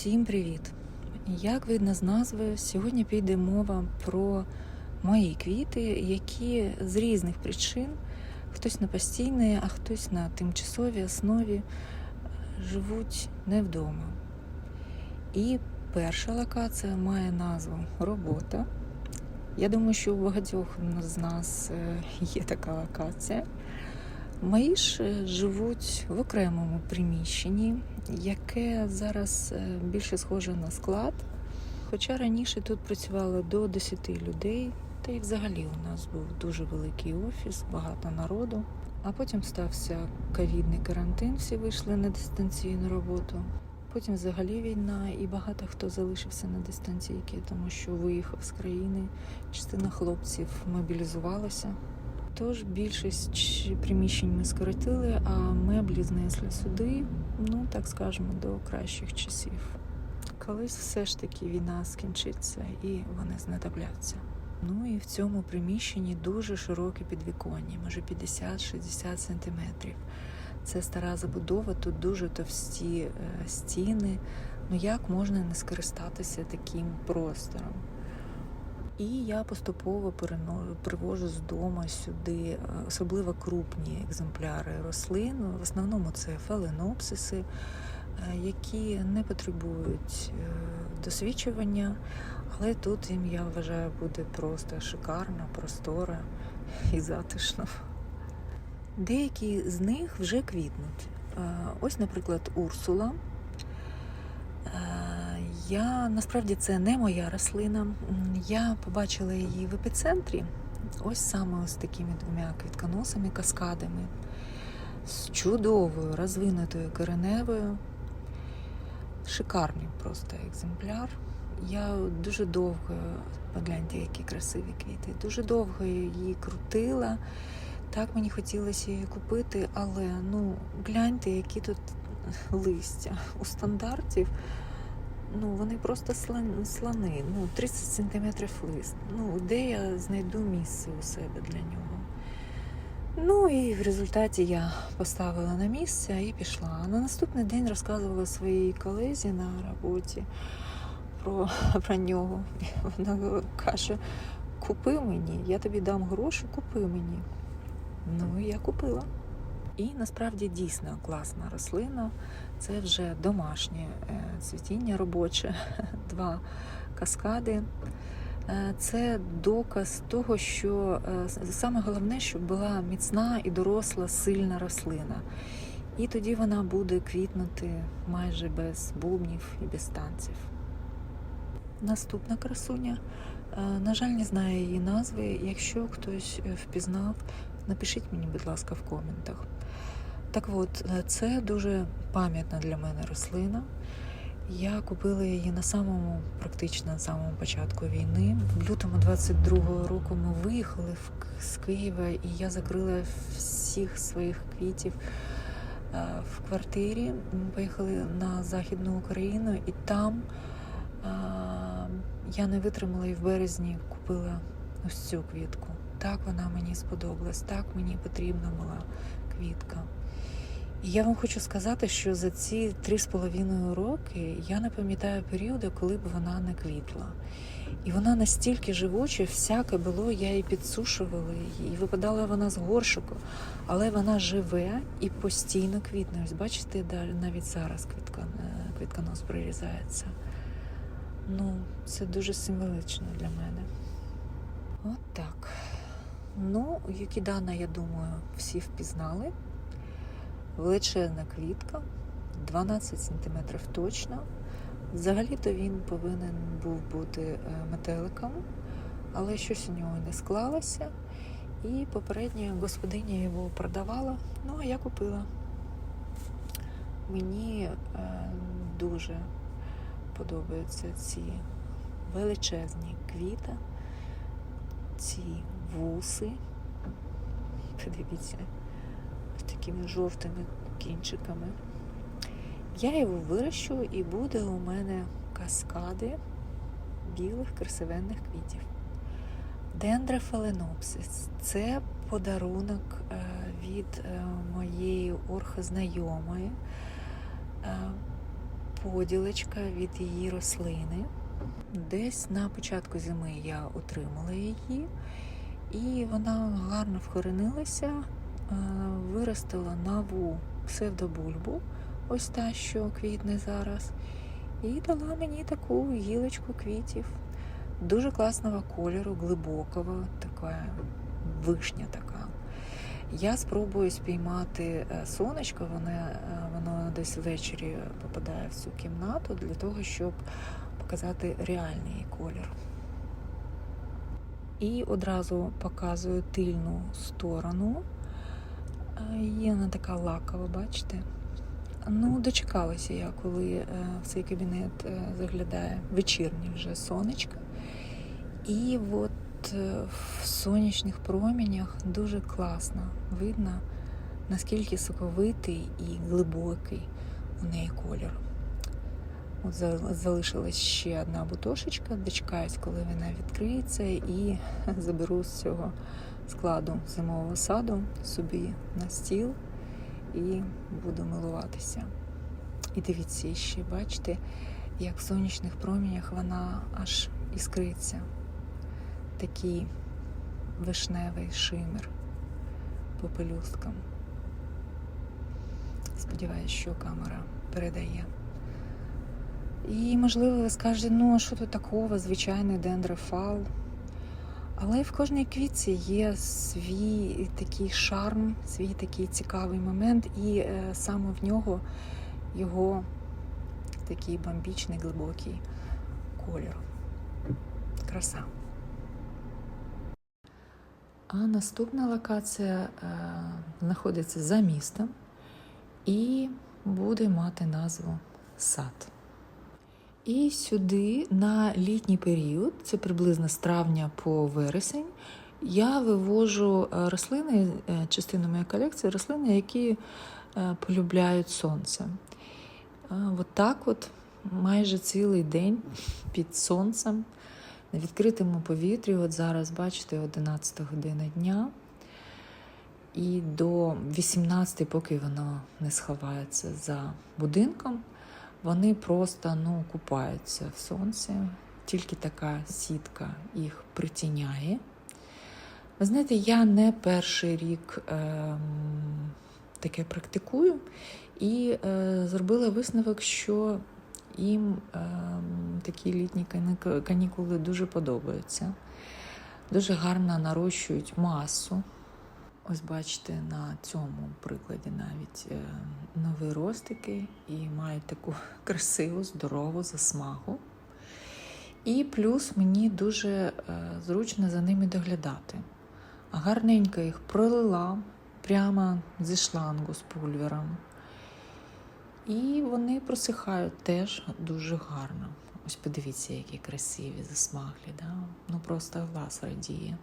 Всім привіт! Як видно з назви, сьогодні піде мова про мої квіти, які з різних причин, хтось на постійній, а хтось на тимчасовій основі живуть не вдома. І перша локація має назву Робота. Я думаю, що у багатьох з нас е, є така локація. Мої ж е, живуть в окремому приміщенні, яке зараз е, більше схоже на склад. Хоча раніше тут працювало до 10 людей, та й взагалі у нас був дуже великий офіс, багато народу. А потім стався ковідний карантин, всі вийшли на дистанційну роботу. Потім взагалі війна, і багато хто залишився на дистанційки, тому що виїхав з країни. Частина хлопців мобілізувалася. Тож більшість приміщень ми скоротили, а меблі знесли сюди, ну так скажемо, до кращих часів. Колись все ж таки війна скінчиться і вони знадобляться. Ну і в цьому приміщенні дуже широке підвіконня, може 50-60 сантиметрів. Це стара забудова, тут дуже товсті е, стіни. Ну як можна не скористатися таким простором? І я поступово привожу з дому сюди е, особливо крупні екземпляри рослин. В основному це фаленопсиси, е, які не потребують е, досвідчування, але тут їм, я вважаю, буде просто шикарно, просторо і затишно. Деякі з них вже квітнуть. Ось, наприклад, Урсула. Я насправді це не моя рослина. Я побачила її в епіцентрі. Ось саме ось такими двома квітконосами, каскадами, з чудовою розвинутою кореневою. Шикарний просто екземпляр. Я дуже довго, погляньте, які красиві квіти, дуже довго її крутила. Так мені хотілося її купити, але ну гляньте, які тут листя у стандартів. Ну, вони просто слон- слони, ну, 30 сантиметрів лист. Ну, де я знайду місце у себе для нього? Ну і в результаті я поставила на місце і пішла. На наступний день розказувала своїй колезі на роботі про, про нього. Вона каже: купи мені, я тобі дам гроші, купи мені. Ну і я купила. І насправді дійсно класна рослина. Це вже домашнє е, цвітіння робоче, два каскади. Е, Це доказ того, що е, саме головне, щоб була міцна і доросла сильна рослина. І тоді вона буде квітнути майже без бубнів і без танців. Наступна красуня. На жаль, не знаю її назви. Якщо хтось впізнав, напишіть мені, будь ласка, в коментах. Так от, е, це дуже пам'ятна для мене рослина. Я купила її на самому, практично на самому початку війни. В лютому 22-го року ми виїхали з Києва, і я закрила всіх своїх квітів е, в квартирі. Ми поїхали на Західну Україну, і там е, я не витримала і в березні купила ось цю квітку. Так вона мені сподобалась, так мені потрібна була квітка. І я вам хочу сказати, що за ці три з половиною роки я не пам'ятаю періоду, коли б вона не квітла. І вона настільки живуча, всяке було, я її підсушувала, її, і випадала вона з горшику, але вона живе і постійно квітне. Ось бачите, навіть зараз квітка, е, квітконос прирізається. Ну, це дуже символично для мене. От так. Ну, Юкідана, я думаю, всі впізнали. Величезна квітка, 12 см точно. Взагалі-то він повинен був бути е, метеликом, але щось у нього не склалося. І попередня господиня його продавала, ну а я купила. Мені е, дуже подобаються ці величезні квіти, ці вуси. Подивіться, такими жовтими кінчиками. Я його вирощу і буде у мене каскади білих красивенних квітів. Дендрофаленопсис це подарунок е, від е, моєї орхознайомої. Е, поділочка від її рослини. Десь на початку зими я отримала її, і вона гарно вкоренилася, е, виростила нову псевдобульбу, ось та, що квітне зараз, і дала мені таку гілочку квітів. Дуже класного кольору, глибокого, така вишня така. Я спробую спіймати е, сонечко, воно, е, воно десь ввечері попадає в цю кімнату для того, щоб показати реальний колір. І одразу показую тильну сторону. Е, Є вона така лакова, бачите? Ну, дочекалася я, коли е, в цей кабінет е, заглядає вечірнє вже сонечко. І от в сонячних промінях дуже класно видно, наскільки соковитий і глибокий у неї колір. От залишилась ще одна бутошечка, дочекаюсь, коли вона відкриється, і заберу з цього складу зимового саду собі на стіл і буду милуватися. І дивіться ще, бачите, як в сонячних промінях вона аж іскриться. Такий вишневий шимер по пелюсткам. Сподіваюсь, що камера передає. І, можливо, ви скажете, ну а що тут такого, звичайний дендрофал. Але в кожній квітці є свій такий шарм, свій такий цікавий момент, і е, саме в нього його такий бомбічний, глибокий колір. Краса. А наступна локація е, знаходиться за містом і буде мати назву сад. І сюди на літній період, це приблизно з травня по вересень, я вивожу е, рослини, е, частину моєї колекції, рослини, які е, полюбляють сонце. От так от майже цілий день під сонцем на відкритому повітрі. От зараз, бачите, 11 година дня. І до 18, поки воно не сховається за будинком, вони просто ну, купаються в сонці. Тільки така сітка їх притіняє. Ви знаєте, я не перший рік ем, таке практикую і е, зробила висновок, що їм ем, такі літні канік- канікули дуже подобаються. Дуже гарно нарощують масу. Ось бачите, на цьому прикладі навіть е, нові ростики і мають таку красиву, здорову засмагу. І плюс мені дуже е, зручно за ними доглядати. Гарненько їх пролила прямо зі шлангу з пульвером. І вони просихають теж дуже гарно. Ось подивіться, які красиві засмаглі. Да? Ну просто глаз радіє.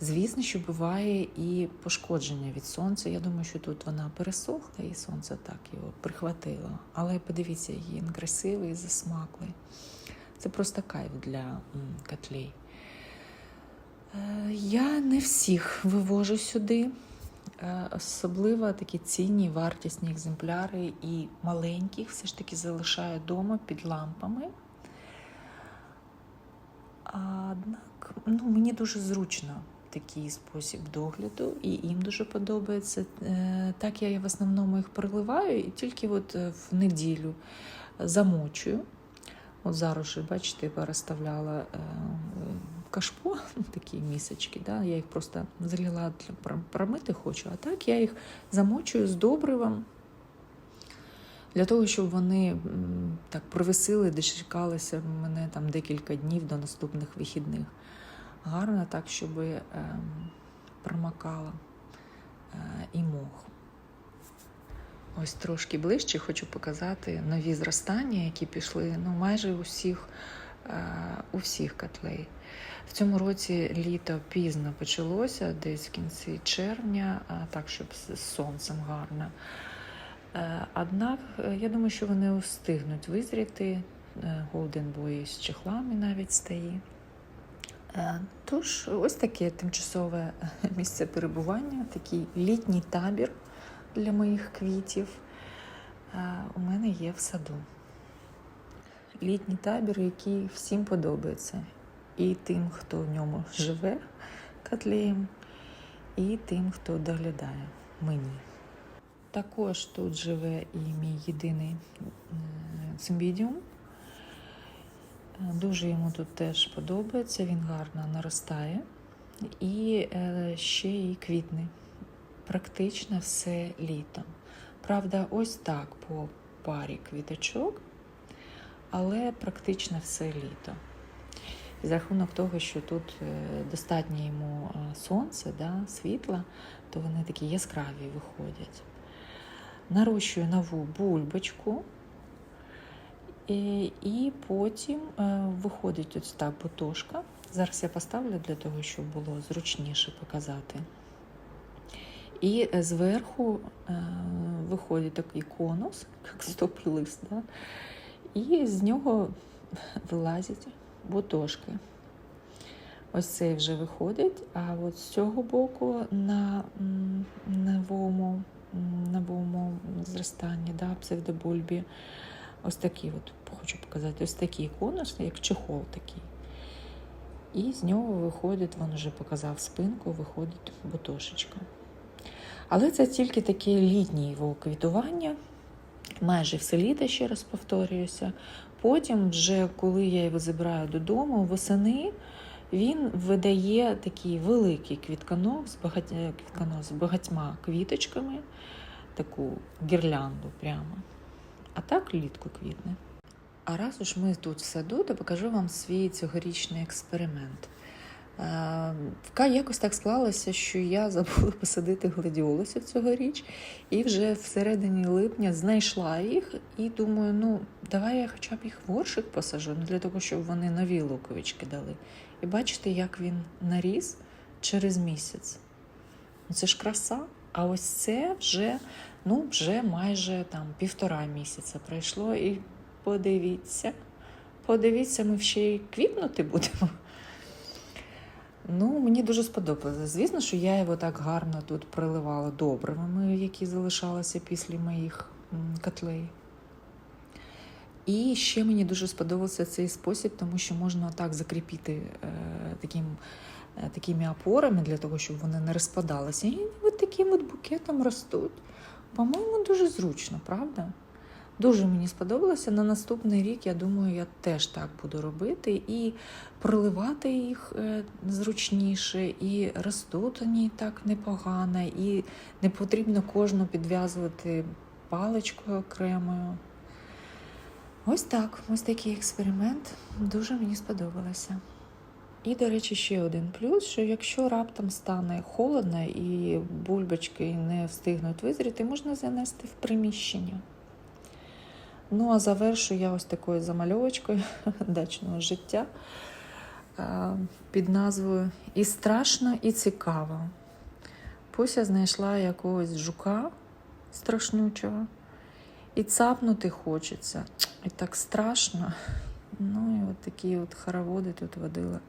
Звісно, що буває і пошкодження від сонця. Я думаю, що тут вона пересохла і сонце так його прихватило. Але подивіться, він красивий, засмаклий. Це просто кайф для котлей. Е, Я не всіх вивожу сюди. Е, Особливо такі цінні, вартісні екземпляри і маленьких все ж таки залишаю вдома під лампами. Однак ну, мені дуже зручно такий спосіб догляду, і їм дуже подобається. Е, Так я в основному їх проливаю і тільки от е, в неділю замочую. От зараз, же, бачите, я розставляла е, кашпо, такі місочки. Да? Я їх просто про- промити хочу, а так я їх замочую з добривом. Для того, щоб вони так провисили, дочекалися мене там декілька днів до наступних вихідних. Гарно так, щоб ем, промокало е, і мох. Ось трошки ближче хочу показати нові зростання, які пішли ну, майже у всіх, е, у всіх котлей. В цьому році літо пізно почалося, десь в кінці червня, а так, щоб з сонцем гарно. Е, Однак, е, я думаю, що вони встигнуть визріти. Е, Golden Boy з чехлами навіть стає. Тож, ось таке тимчасове місце перебування, такий літній табір для моїх квітів у мене є в саду. літній табір, який всім подобається. І тим, хто в ньому живе котлеєм, і тим, хто доглядає мені. Також тут живе і мій єдиний цимбідіум. Е, Дуже йому тут теж подобається, він гарно наростає і е, ще й квітне. Практично все літо. Правда, ось так по парі квіточок, але практично все літо. І за рахунок того, що тут е, достатньо йому е, сонця, да, світла, то вони такі яскраві виходять. Нарощую нову бульбочку, і, і потім е, виходить ось так бутошка. Зараз я поставлю для того, щоб було зручніше показати. І е, зверху виходить такий конус, як стоп-лист, да? і з нього вилазять бутошки. Ось цей вже виходить, а от з цього боку на новому зростанні, да, псевдобульбі, ось такий, от, хочу показати, ось такий конус, як чехол такий. І з нього виходить, він вже показав спинку, виходить бутошечка. Але це тільки таке літнє його квітування, майже все літо, ще раз повторююся. Потім, вже коли я його забираю додому, восени він видає такий великий квітканок з багатьма квіточками, таку гірлянду прямо. А так влітку квітне. А раз уж ми тут в саду, то покажу вам свій цьогорічний експеримент. Е, Якось так склалося, що я забула посадити гладіолусів цьогоріч, і вже всередині липня знайшла їх і думаю, ну давай я хоча б їх в горшик посажу, ну, для того, щоб вони нові луковички дали. І бачите, як він наріс через місяць. Ну, Це ж краса. А ось це вже, ну, вже майже там півтора місяця пройшло. І подивіться, подивіться, ми ще й квітнути будемо. Ну, мені дуже сподобалося. Звісно, що я його так гарно тут приливала добривами, які залишалися після моїх котлей. І ще мені дуже сподобався цей спосіб, тому що можна так закріпити е, таким, такими опорами для того, щоб вони не розпадалися. І от таким от букетом ростуть. По-моєму, дуже зручно, правда? Дуже мені сподобалося. На наступний рік, я думаю, я теж так буду робити і проливати їх е, зручніше, і ростуть вони так непогано, і не потрібно кожну підв'язувати паличкою окремою. Ось так, ось такий експеримент. Дуже мені сподобалося. І, до речі, ще один плюс, що якщо раптом стане холодно і бульбочки не встигнуть визріти, можна занести в приміщення. Ну, а завершу я ось такою замальовочкою дачного життя під назвою І страшно, і цікаво. Пуся знайшла якогось жука страшнючого, і цапнути хочеться. І так страшно. Ну і от такі от хороводи тут водила.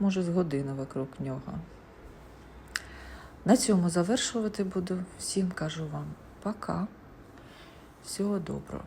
Може, з години вокруг нього. На цьому завершувати буду. Всім кажу вам пока. Всього доброго.